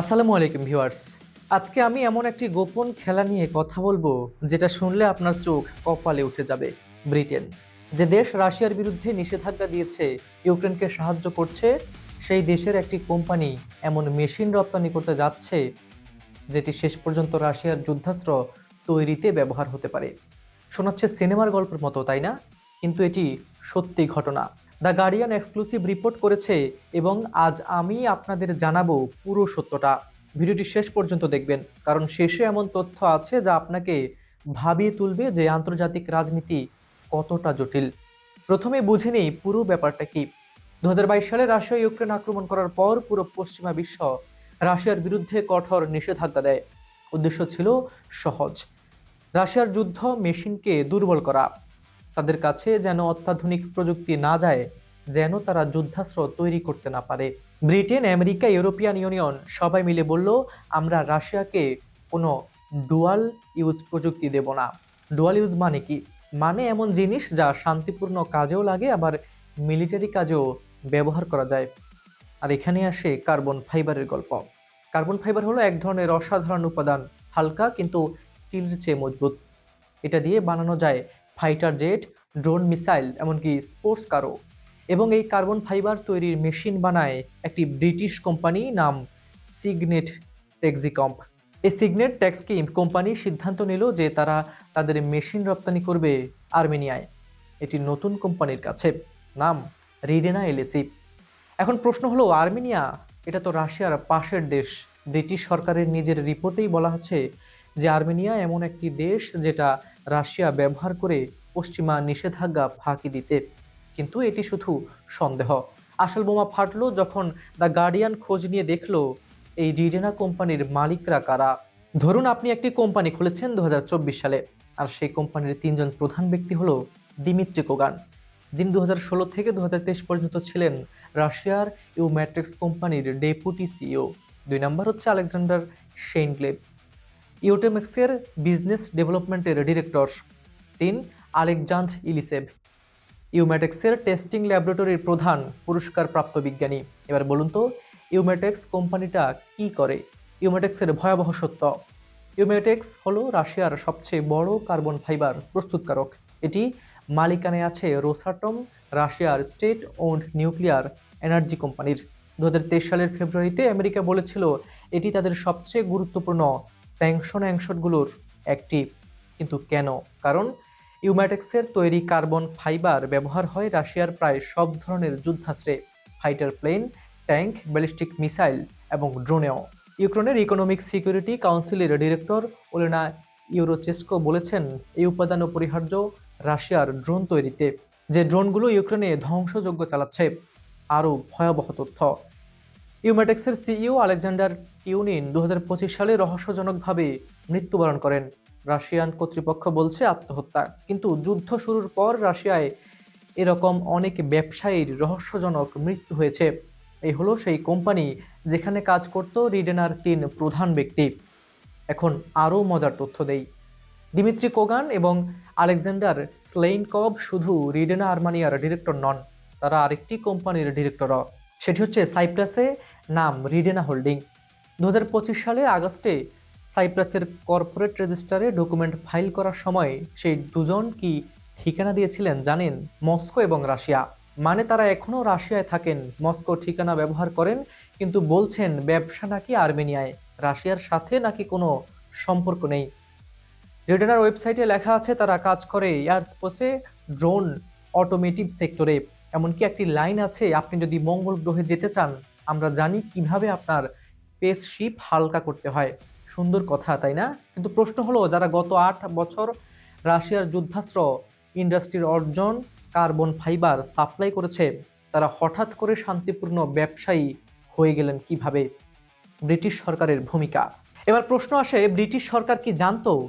আসসালামু আলাইকুম ভিউয়ার্স। আজকে আমি এমন একটি গোপন খেলা নিয়ে কথা বলব, যেটা শুনলে আপনার চোখ কপালে উঠে যাবে। ব্রিটেন, যে দেশ রাশিয়ার বিরুদ্ধে নিষেধাজ্ঞা দিয়েছে, ইউক্রেনকে সাহায্য করছে, সেই দেশের একটি কোম্পানি এমন মেশিন রপ্তানি করতে যাচ্ছে যেটি শেষ পর্যন্ত রাশিয়ার যুদ্ধাস্ত্র তৈরিতে ব্যবহার হতে পারে। শোনাচ্ছে সিনেমার গল্পের মতো, তাই না? কিন্তু এটি সত্যি ঘটনা। দ্য গার্ডিয়ান এক্সক্লুসিভ রিপোর্ট করেছে এবং আজ আমি আপনাদের জানাব পুরো সত্যটা। ভিডিওটি শেষ পর্যন্ত দেখবেন, কারণ শেষে এমন তথ্য আছে যা আপনাকে ভাবিয়ে তুলবে যে আন্তর্জাতিক রাজনীতি কতটা জটিল। প্রথমে বুঝে নেই পুরো ব্যাপারটা কি। দু হাজার বাইশ সালে রাশিয়া ইউক্রেন আক্রমণ করার পর পুরো পশ্চিমা বিশ্ব রাশিয়ার বিরুদ্ধে কঠোর নিষেধাজ্ঞা দেয়। উদ্দেশ্য ছিল সহজ। রাশিয়ার যুদ্ধ মেশিনকে দুর্বল করা। তাদের কাছে যেন অত্যাধুনিক প্রযুক্তি না যায়, যেন তারা যুদ্ধাস্ত্র তৈরি করতে না পারে। ব্রিটেন, আমেরিকা, ইউরোপিয়ান ইউনিয়ন সবাই মিলে বলল, আমরা রাশিয়াকে কোনো ডুয়াল ইউজ প্রযুক্তি দেব না। ডুয়াল ইউজ মানে কি? মানে এমন জিনিস যা শান্তিপূর্ণ কাজেও লাগে, আবার মিলিটারি কাজেও ব্যবহার করা যায়। আর এখানে আসে কার্বন ফাইবারের গল্প। কার্বন ফাইবার হলো এক ধরনের অসাধারণ উপাদান, হালকা কিন্তু স্টিলের চেয়ে মজবুত। এটা দিয়ে বানানো যায় ফাইটার জেট, ড্রোন মিসাইল, এমনকি স্পোর্টস কারও। এবং এই কার্বন ফাইবার তৈরির মেশিন বানায় একটি ব্রিটিশ কোম্পানি নাম সিগনেট টেক্সিকম্প। এই সিগনেট ট্যাক্সকিম কোম্পানি সিদ্ধান্ত নিল যে তারা তাদের মেশিন রপ্তানি করবে আর্মেনিয়ায়। এটি নতুন কোম্পানির কাছে। নাম রিডেনা এলএসি এখন প্রশ্ন হলো, আর্মেনিয়া, এটা তো রাশিয়ার পাশের দেশ, ব্রিটিশ সরকারের নিজের রিপোর্টেই বলা আছে যে আর্মেনিয়া এমন একটি দেশ যেটা রাশিয়া ব্যবহার করে পশ্চিমা নিষেধাজ্ঞা ফাঁকি দিতে। কিন্তু এটি শুধু সন্দেহ। আসল বোমা ফাটলো যখন দ্য গার্ডিয়ান খোঁজ নিয়ে দেখল এই রিডেনা কোম্পানির মালিকরা কারা। ধরুন আপনি একটি কোম্পানি খুলেছেন দু হাজার চব্বিশ সালে, আর সেই কোম্পানির তিনজন প্রধান ব্যক্তি হলো দিমিত্রি কোগান। যিনি দু হাজার ষোলো থেকে দু হাজার তেইশ পর্যন্ত ছিলেন রাশিয়ার ইউ ম্যাট্রিক্স কোম্পানির ডেপুটি সিও দুই নম্বর হচ্ছে আলেকজান্ডার শেইনগ্লেভ ইউটেমেক্সের বিজনেস ডেভেলপমেন্টের ডিরেক্টর। তিন, আলেকজান্ড ইলিসেভ। ইউম্যাটেক্সের টেস্টিং ল্যাবরেটরির প্রধান পুরস্কারপ্রাপ্ত বিজ্ঞানী। এবার বলুন তো ইউম্যাটেক্স কোম্পানিটা কি করে? ইউম্যাটেক্সের ভয়াবহ সত্য। ইউম্যাটেক্স হলো রাশিয়ার সবচেয়ে বড় কার্বন ফাইবার প্রস্তুতকারক। এটি মালিকানায় আছে রোসাটম, রাশিয়ার স্টেট ওন্ড নিউক্লিয়ার এনার্জি কোম্পানির। দু হাজার তেইশ সালের ফেব্রুয়ারিতে আমেরিকা বলেছিল, এটি তাদের সবচেয়ে গুরুত্বপূর্ণ স্যাংশন অ্যাংশনগুলোর একটি। কিন্তু কেন? কারণ ইউম্যাটেক্সের তৈরি কার্বন ফাইবার ব্যবহার হয় রাশিয়ার প্রায় সব ধরনের যুদ্ধাস্ত্রে। Fighter plane, tank, ballistic missile এবং ড্রোনেও। ইউক্রেনের ইকোনমিক সিকিউরিটি কাউন্সিলের ডিরেক্টর ওলেনা ইউরোচেস্কো বলেছেন, এই উপাদান অপরিহার্য রাশিয়ার ড্রোন তৈরিতে। যে ড্রোনগুলো ইউক্রেনে ধ্বংসযোগ্য চালাচ্ছে আরও ভয়াবহ তথ্য। ইউম্যাটেক্সের সিইও আলেকজান্ডার টিউনিন দু হাজার পঁচিশ সালে রহস্যজনকভাবে মৃত্যুবরণ করেন। রাশিয়ান কর্তৃপক্ষ বলছে আত্মহত্যা। কিন্তু যুদ্ধ শুরুর পর রাশিয়ায় এরকম অনেক ব্যবসায়ীর রহস্যজনক মৃত্যু হয়েছে। এই হলো সেই কোম্পানি যেখানে কাজ করত রিডেনার তিন প্রধান ব্যক্তি। এখন আরও মজার তথ্য দেই। দিমিত্রি কোগান এবং আলেকজান্ডার স্লেইনকভ শুধু রিডেনা আর্মানিয়ার ডিরেক্টর নন তারা আরেকটি কোম্পানির ডিরেক্টরও সেটি হচ্ছে সাইপ্রাসে নাম রিডেনা হোল্ডিং দু হাজার পঁচিশ সালে আগস্টে সাইপ্রাসের কর্পোরেট রেজিস্টারে ডকুমেন্ট ফাইল করার সময় সেই দুজন কি ঠিকানা দিয়েছিলেন জানেন মস্কো এবং রাশিয়া। মানে তারা এখনও রাশিয়ায় থাকেন, মস্কো ঠিকানা ব্যবহার করেন, কিন্তু বলছেন ব্যবসা নাকি আর্মেনিয়ায়, রাশিয়ার সাথে নাকি কোনো সম্পর্ক নেই। রিডেনার ওয়েবসাইটে লেখা আছে, তারা কাজ করে এয়ারস্পেসে ড্রোন অটোমেটিভ সেক্টরে এমনকি একটি লাইন আছে, আপনি যদি মঙ্গল গ্রহে যেতে চান, আমরা জানি কীভাবে আপনার স্পেস শিপ হালকা করতে হয়। সুন্দর কথা, তাই না? কিন্তু প্রশ্ন হলো, যারা গত আট বছর রাশিয়ার যুদ্ধাস্ত্র ইন্ডাস্ট্রির অর্জন, কার্বন ফাইবার সাপ্লাই করেছে, তারা হঠাৎ করে শান্তিপূর্ণ ব্যবসায়ী হয়ে গেলেন কীভাবে? ব্রিটিশ সরকারের ভূমিকা। এবার প্রশ্ন আসে, ব্রিটিশ সরকার কি জানতো?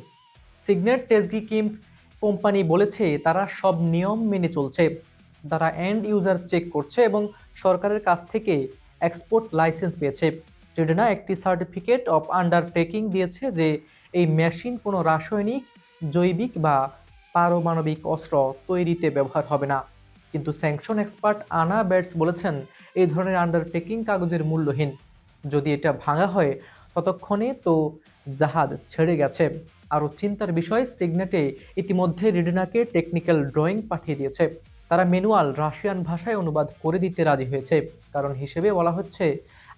সিগনেট টেসগি কিম্প কোম্পানি বলেছে, তারা সব নিয়ম মেনে চলছে। তারা এন্ড ইউজার চেক করছে এবং সরকারের কাছ থেকে এক্সপোর্ট লাইসেন্স পেয়েছে। ট্রেডেনা একটি সার্টিফিকেট অফ আন্ডারটেকিং দিয়েছে যে এই মেশিন কোনো রাসায়নিক, জৈবিক বা পারমাণবিক অস্ত্র তৈরিতে ব্যবহার হবে না। কিন্তু স্যাংশন এক্সপার্ট আনা ব্যাটস বলেছেন, এই ধরনের আন্ডারটেকিং কাগজের মূল্যহীন। যদি এটা ভাঙা হয়, ততক্ষণে তো জাহাজ ছেড়ে গেছে। আরও চিন্তার বিষয় সিগনেটে ইতিমধ্যে রিডনাকে টেকনিক্যাল ড্রয়িং পাঠিয়ে দিয়েছে। তারা ম্যানুয়াল রাশিয়ান ভাষায় অনুবাদ করে দিতে রাজি হয়েছে। কারণ হিসেবে বলা হচ্ছে,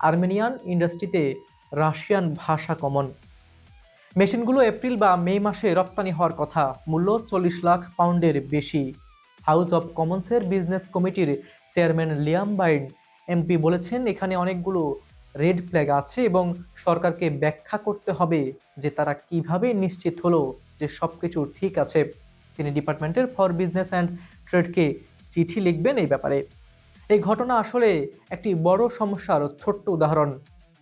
আর্মেনিয়ান ইন্ডাস্ট্রিতে রাশিয়ান ভাষা কমন। মেশিনগুলো এপ্রিল বা মে মাসে রপ্তানি হওয়ার কথা। মূল্য চল্লিশ লাখ পাউন্ডের বেশি। হাউস অব কমন্সের বিজনেস কমিটির চেয়ারম্যান লিয়াম বাইড এমপি বলেছেন, এখানে অনেকগুলো রেড ফ্ল্যাগ আছে এবং সরকারকে ব্যাখ্যা করতে হবে যে তারা কীভাবে নিশ্চিত হলো যে সব কিছু ঠিক আছে। তিনি ডিপার্টমেন্টের ফর বিজনেস অ্যান্ড ট্রেডকে চিঠি লিখবেন এই ব্যাপারে। এই ঘটনা আসলে একটি বড় সমস্যার ছোট্ট উদাহরণ।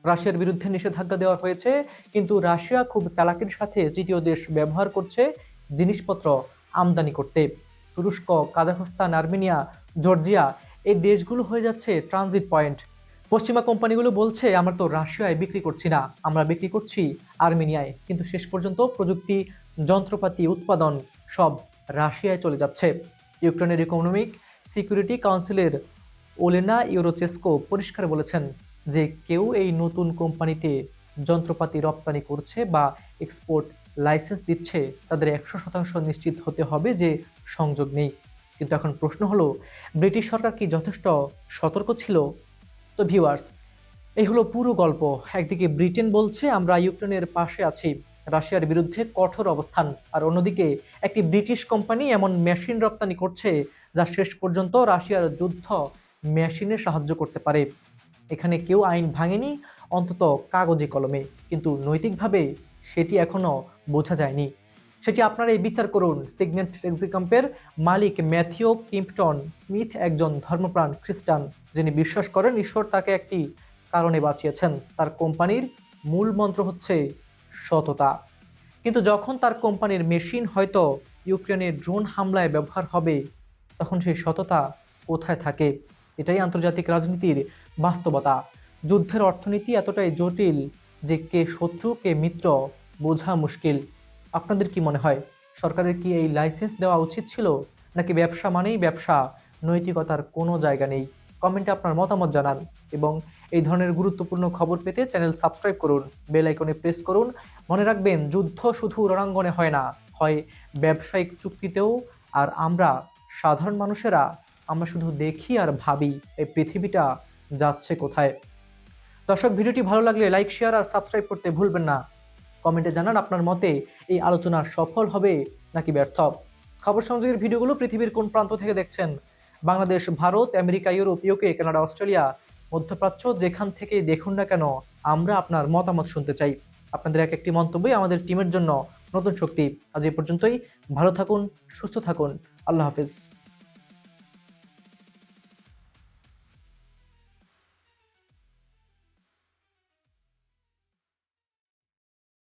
রাশিয়ার বিরুদ্ধে নিষেধাজ্ঞা দেওয়া হয়েছে, কিন্তু রাশিয়া খুব চালাকির সাথে তৃতীয় দেশ ব্যবহার করছে জিনিসপত্র আমদানি করতে। তুরস্ক, কাজাখস্তান, আর্মেনিয়া, জর্জিয়া এই দেশগুলো হয়ে যাচ্ছে ট্রানজিট পয়েন্ট পশ্চিমা কোম্পানিগুলো বলছে, আমরা তো রাশিয়ায় বিক্রি করছি না, আমরা বিক্রি করছি আর্মেনিয়ায়। কিন্তু শেষ পর্যন্ত প্রযুক্তি, যন্ত্রপাতি, উৎপাদন সব রাশিয়ায় চলে যাচ্ছে। ইউক্রেনের ইকোনমিক সিকিউরিটি কাউন্সিলের ওলেনা ইউরোচেস্কো পরিষ্কার বলেছেন যে কেউ এই নতুন কোম্পানিতে যন্ত্রপাতি রপ্তানি করছে বা এক্সপোর্ট লাইসেন্স দিচ্ছে, তাদের একশো শতাংশ নিশ্চিত হতে হবে যে সংযোগ নেই। কিন্তু এখন প্রশ্ন হলো, ব্রিটিশ সরকার কি যথেষ্ট সতর্ক ছিল? তো ভিউয়ার্স এই হলো পুরো গল্প। একদিকে ব্রিটেন বলছে, আমরা ইউক্রেনের পাশে আছি। রাশিয়ার বিরুদ্ধে কঠোর অবস্থান। আর অন্যদিকে, একটি ব্রিটিশ কোম্পানি এমন মেশিন রপ্তানি করছে যা শেষ পর্যন্ত রাশিয়ার যুদ্ধ মেশিনে সাহায্য করতে পারে। এখানে কেউ আইন ভাঙেনি, অন্তত কাগজে কলমে। কিন্তু নৈতিকভাবে সেটি এখনও বোঝা যায়নি। সেটি আপনারা এই বিচার করুন। সিগনেট এক্সিকাম্পের মালিক ম্যাথিও কিম্পটন স্মিথ একজন ধর্মপ্রাণ খ্রিস্টান, যিনি বিশ্বাস করেন ঈশ্বর তাকে একটি কারণে বাঁচিয়েছেন। তার কোম্পানির মূল মন্ত্র হচ্ছে সততা। কিন্তু যখন তার কোম্পানির মেশিন হয়তো ইউক্রেনের ড্রোন হামলায় ব্যবহার হবে, তখন সেই সততা কোথায় থাকে? এটাই আন্তর্জাতিক রাজনীতির বাস্তবতা। যুদ্ধের অর্থনীতি এতটাই জটিল যে কে শত্রু, কে মিত্র বোঝা মুশকিল। আপনাদের কি মনে হয়, সরকারের কি এই লাইসেন্স দেওয়া উচিত ছিল, নাকি ব্যবসা মানেই ব্যবসা, নৈতিকতার কোনো জায়গা নেই? কমেন্টে আপনার মতামত জানান এবং এই ধরনের গুরুত্বপূর্ণ খবর পেতে চ্যানেল সাবস্ক্রাইব করুন, বেল আইকনে প্রেস করুন। মনে রাখবেন, যুদ্ধ শুধু রণাঙ্গনে হয় না, হয় ব্যবসায়িক চুক্তিতেও। আর আমরা, সাধারণ মানুষেরা, আমরা শুধু দেখি আর ভাবি এই পৃথিবীটা যাচ্ছে কোথায়। দর্শক, ভিডিওটি ভালো লাগলে লাইক, শেয়ার আর সাবস্ক্রাইব করতে ভুলবেন না। কমেন্টে জানান আপনার মতে এই আলোচনা সফল হবে নাকি ব্যর্থ? খবর সংযোগের ভিডিওগুলো পৃথিবীর কোন প্রান্ত থেকে দেখছেন? Bangladesh, Bharat, America, Europe UK Canada, Australia মধ্যপ্রাচ্য, যেখান থেকে দেখুন না কেন, আমরা আপনার মতামত শুনতে চাই। আপনাদের এক একটি মন্তব্যই আমাদের টিমের জন্য নতুন শক্তি। আজ এই পর্যন্তই। ভালো থাকুন, সুস্থ থাকুন। আল্লাহ হাফিজ।